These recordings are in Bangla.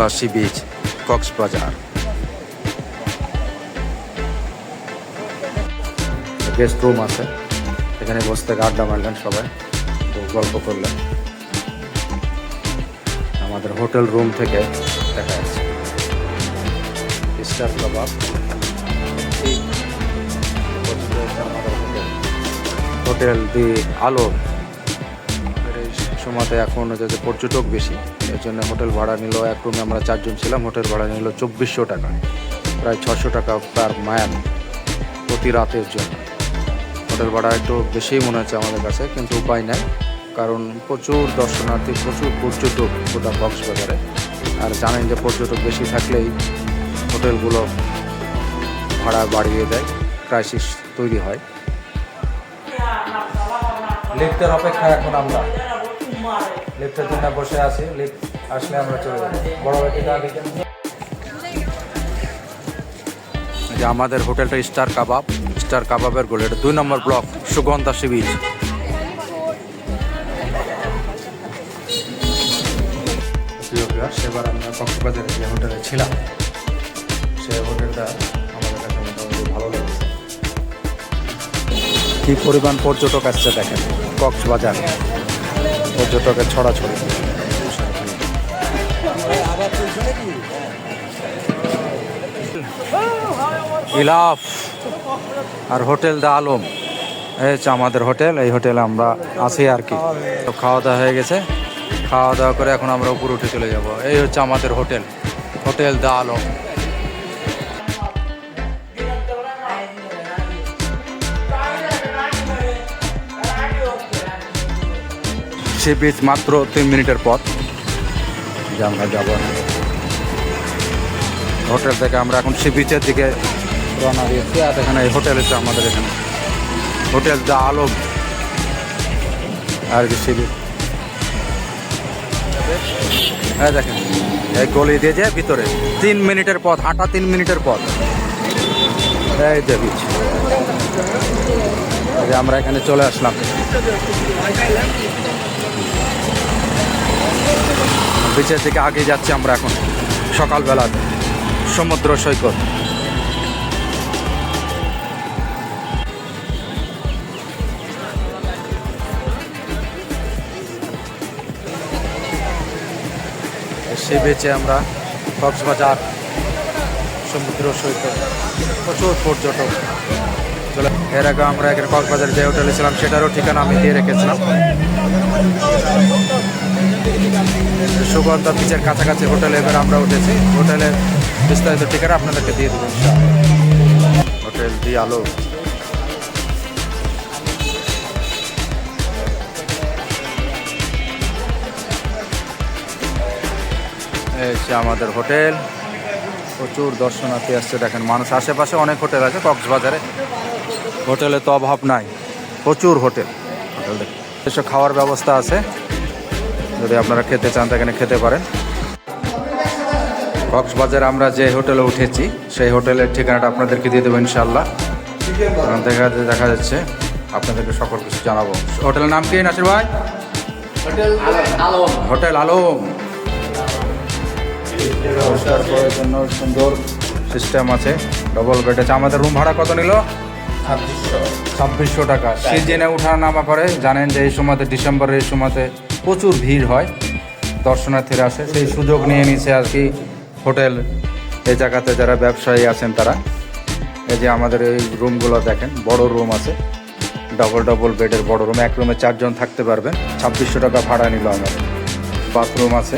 Sugandha sea beach, Cox's Bazar. Guest room আছে। এখানে বসে থেকে আড্ডা মারলেন সবাই। গল্প করলেন। আমাদের হোটেল রুম থেকে দেখা যাচ্ছে। হোটেল। দি আলো সময়তে এখন হচ্ছে যে পর্যটক বেশি, এর জন্য হোটেল ভাড়া নিল, এক রুমে আমরা চারজন ছিলাম, হোটেল ভাড়া নিল চব্বিশশো টাকা, প্রায় ছশো টাকা পার ম্যান প্রতি রাতের জন্য। হোটেল ভাড়া একটু বেশিই মনে হচ্ছে আমাদের কাছে, কিন্তু উপায় নাই, কারণ প্রচুর দর্শনার্থী, প্রচুর পর্যটক গোটা কক্সবাজারে। আর জানেন যে পর্যটক বেশি থাকলেই হোটেলগুলো ভাড়া বাড়িয়ে দেয়, ক্রাইসিস তৈরি হয়। লিফটের অপেক্ষায় এখন আমরা। লিফটের জন্য বসে আছি। লিফট আসলে আমরা চলে যাব। বড় যে আমাদের হোটেলটা স্টার কাবাব। স্টার কাবাবের গোল এটা দুই নম্বর ব্লক সুগন্ধা সি বিচ সেবার আমরা কক্সবাজারে যে হোটেলে ছিলাম সে হোটেলটা আমাদের কাছে মোটামুটি ভালো লেগেছে। কি পরিমাণ পর্যটক আসছে দেখেন কক্সবাজার। পর্যটকের ছড়াছড়ি। ইলাফ আর হোটেল দা আলম। এই হচ্ছে আমাদের হোটেল, এই হোটেলে আমরা আছি আর কি। তো খাওয়া দাওয়া হয়ে গেছে। খাওয়া দাওয়া করে এখন আমরা উপরে উঠে চলে যাব। এই হচ্ছে আমাদের hotel hotel the Alam. Sea beach মাত্র তিন মিনিটের পথ। যে আমরা যাব। হোটেল থেকে আমরা এখন সি বিচের দিকে রওনা দিয়েছি, আর এখানে এই হোটেল হচ্ছে আমাদের এখানে। Hotel the Alam. আর কি সি বিচ হ্যাঁ দেখেন, এই গলি দিয়ে যায় ভিতরে, তিন মিনিটের পথ, হাঁটা তিন মিনিটের পথ। এই যে বিচ আমরা এখানে চলে আসলাম। বিচের থেকে আগে যাচ্ছি আমরা এখন, সকালবেলা সমুদ্র সৈকত। সে বেচে আমরা কক্সবাজার সমুদ্র সৈকত, প্রচুর পর্যটক। চলে, এর আগে আমরা এখানে কক্সবাজার যে হোটেলে ছিলাম, সেটারও ঠিকানা আমি দিয়ে রেখেছিলাম। সুগন্ধা বিচের কাছাকাছি হোটেলে এবার আমরা উঠেছি। হোটেলের বিস্তারিত ঠিকানা আপনাদেরকে দিয়ে দেবো হোটেল দি আলো। এই হচ্ছে আমাদের হোটেল প্রচুর দর্শনার্থী আসছে দেখেন মানুষ আশেপাশে অনেক হোটেল আছে কক্সবাজারে। হোটেলে তো অভাব নাই প্রচুর হোটেল। হোটেল দেখে এসব খাওয়ার ব্যবস্থা আছে। যদি আপনারা খেতে চান তো এখানে খেতে পারেন। কক্সবাজারে আমরা যে হোটেলে উঠেছি সেই হোটেলের ঠিকানাটা আপনাদেরকে দিয়ে দেবো ইনশাল্লাহ থেকে দেখা যাচ্ছে আপনাদেরকে সকল কিছু জানাব। হোটেলের নাম কি নাসির ভাই? হোটেল আলম। পরিষ্কার করার জন্য সুন্দর সিস্টেম আছে। ডবল বেড আছে। আমাদের রুম ভাড়া কত নিল? ছাব্বিশশো। টাকা। সিজনে উঠা নামা করে। জানেন যে এই সময়তে ডিসেম্বরের এই সময়তে প্রচুর ভিড় হয় দর্শনার্থীরা আসে। সেই সুযোগ নিয়ে নিছে আর কি হোটেল। এই জায়গাতে যারা ব্যবসায়ী আছেন তারা এই যে আমাদের এই রুমগুলো দেখেন বড় রুম আছে। ডবল ডবল বেডের বড় রুম এক রুমে চারজন থাকতে পারবেন। ছাব্বিশশো টাকা ভাড়া নিল আমাদের। বাথরুম আছে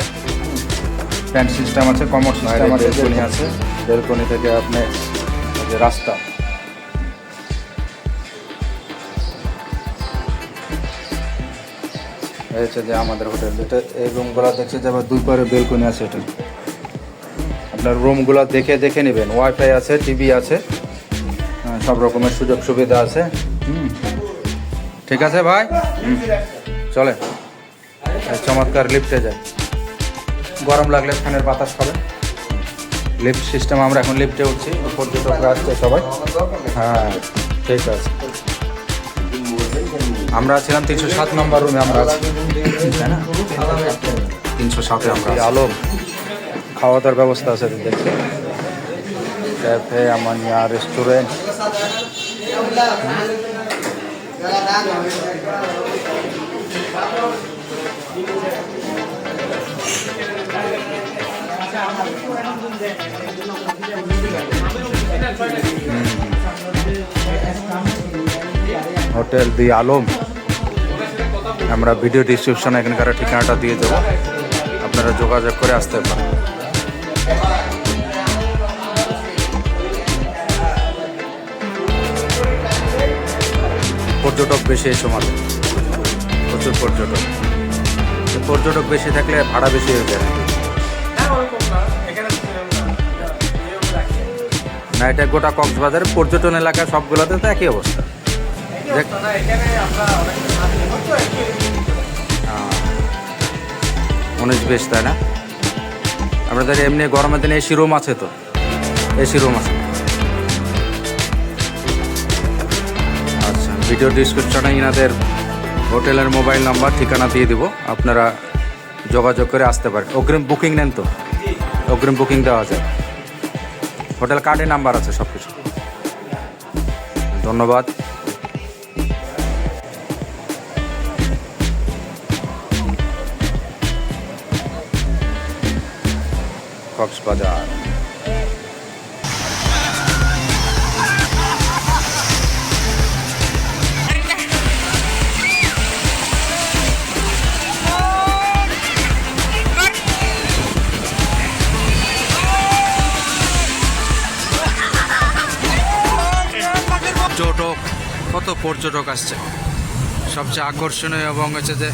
প্যান্ট সিস্টেম আছে কমার্স সিস্টেম আছে বেলকনি আছে। বেলকনি থেকে আপনি যে রাস্তা হচ্ছে যে আমাদের হোটেল। এটা এই রুমগুলো দেখছে যে আবার দুই পারে বেলকনি আছে এটা। আপনার রুমগুলো দেখে দেখে নেবেন। ওয়াইফাই আছে টিভি আছে হ্যাঁ, সব রকমের সুযোগ সুবিধা আছে। ঠিক আছে ভাই? চলে চমৎকার লিফটে যায় গরম লাগলে ফ্যানের বাতাস খাবে লিফট সিস্টেম আমরা এখন লিফটে উঠছি। পর্যটকরা আসছে সবাই। হ্যাঁ ঠিক আছে। আমরা ছিলাম তিনশো সাত নম্বর রুমে আমরা আছি। তাই না? তিনশো সাতে আমরা। আলম খাওয়া দাওয়ার ব্যবস্থা আছে দেখতে cafe Amania restaurant hotel the Alam. আমরা ভিডিও ডিসক্রিপশনে এখানকার ঠিকানাটা দিয়ে দেবো। আপনারা যোগাযোগ করে আসতে পারেন। পর্যটক বেশি এই সময়। প্রচুর পর্যটক। পর্যটক বেশি থাকলে ভাড়া বেশি হয়ে যায়। না, এটা গোটা কক্সবাজার, পর্যটন এলাকা সবগুলোতে তো একই অবস্থা। উনিশ বিশ, তাই না? আপনাদের এমনি গরমের দিনে এসি রুম আছে তো। এসি রুম আছে। আচ্ছা ভিডিও ডিসক্রিপশনে ইনাদের হোটেলের মোবাইল নাম্বার, ঠিকানা দিয়ে দিব। আপনারা যোগাযোগ করে আসতে পারেন। অগ্রিম বুকিং নেন তো। অগ্রিম বুকিং দেওয়া যায়। হোটেল কার্ডে নাম্বার আছে সব কিছু ধন্যবাদ। কক্সবাজার। পর্যটক কত পর্যটক আসছে? সবচেয়ে আকর্ষণীয় এবং হচ্ছে যে